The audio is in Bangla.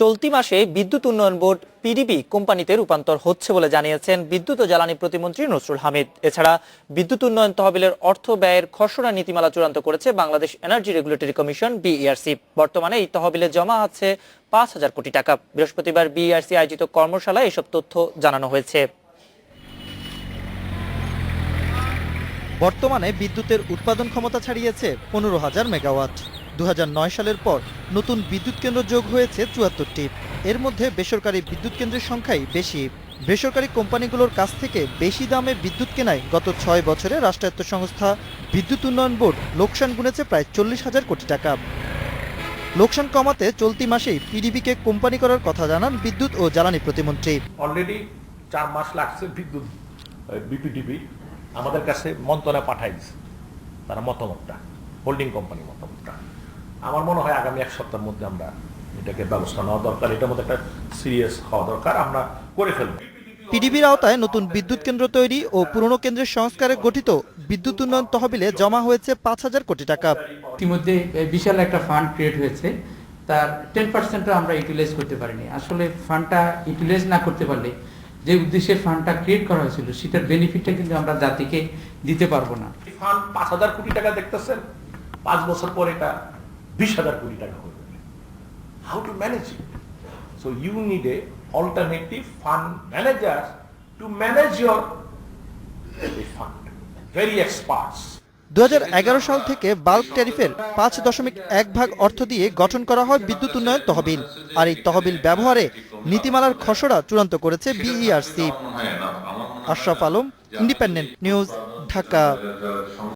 চলতি মাসে বিদ্যুৎ উন্নয়ন বোর্ড পিডিবি কোম্পানিতে রূপান্তর হচ্ছে বলে জানিয়েছেন বিদ্যুৎ ও জ্বালানি প্রতিমন্ত্রী নসরুল হামিদ। এছাড়া বিদ্যুৎ উন্নয়ন তহবিলের অর্থ ব্যয়ের খসড়া নীতিমালা চূড়ান্ত করেছে Bangladesh energy regulatory commission BERC বর্তমানে এই তহবিলে জমা আছে পাঁচ হাজার কোটি টাকা। বৃহস্পতিবার বিইআরসি আয়োজিত কর্মশালায় এসব তথ্য জানানো হয়েছে। বর্তমানে বিদ্যুতের উৎপাদন ক্ষমতা ছাড়িয়েছে পনেরো হাজার মেগাওয়াট। দুহাজার নয় সালের পর নতুন বিদ্যুৎ কেন্দ্র যোগ হয়েছে চুয়াত্তরটি। এর মধ্যে বেসরকারি বিদ্যুৎ কেন্দ্রের সংখ্যাই বেশি। বেসরকারি কোম্পানিগুলোর কাছ থেকে বেশি দামে বিদ্যুৎ কেনায় গত ছয় বছরে রাষ্ট্রায়ত্ত সংস্থা বিদ্যুৎ উন্নয়ন বোর্ড লোকসান গুনেছে প্রায় চল্লিশ হাজার কোটি টাকা। লোকসান কমাতে চলতি মাসেই পিডিবিকে কোম্পানি করার কথা জানান বিদ্যুৎ ও জ্বালানি প্রতিমন্ত্রী। অলরেডি চার মাস লাগছে বিদ্যুৎ বিপিডিবি আমাদের কাছে মন্ত্রণালয়ে পাঠাই তারা মতামতটা হোল্ডিং কোম্পানি মতামতটা। আমার মনে হয় আগামী এক সপ্তাহের মধ্যে আমরা এটাকে ব্যবস্থা নেওয়া দরকার। এটার মধ্যে একটা সিরিয়াস হওয়া দরকার আমরা করে ফেলব। পিডিবির আওতায় নতুন বিদ্যুৎ কেন্দ্র তৈরি ও পুরনো কেন্দ্রের সংস্কারে গঠিত বিদ্যুৎ উন্নয়ন তহবিলে জমা হয়েছে পাঁচ হাজার কোটি টাকা। ইতিমধ্যে বিশাল একটা ফান্ড ক্রিয়েট হয়েছে। তার টেন পার্সেন্টও আমরা ইউটিলাইজ করতে পারিনি। আসলে ফান্ডটা ইউটিলাইজ না করতে পারলে যে উদ্দেশ্যে ফান্ডটা ক্রিয়েট করা হয়েছিল সেটার বেনিফিটটা কিন্তু আমরা জাতিকে দিতে পারব না। ফান্ড পাঁচ হাজার কোটি টাকা দেখতেছেন? পাঁচ বছর পর এটা বিশ হাজার কোটি টাকা হয়ে যাবে how to manage it so you need a alternative fund manager to manage your fund very experts দু সাল থেকে বাল্ক ট্যারিফের পাঁচ দশমিক এক ভাগ অর্থ দিয়ে গঠন করা হয় বিদ্যুৎ উন্নয়ন তহবিল। আর এই তহবিল ব্যবহারে নীতিমালার খসড়া চূড়ান্ত করেছে BERC Ashraf Alam independent news Dhaka.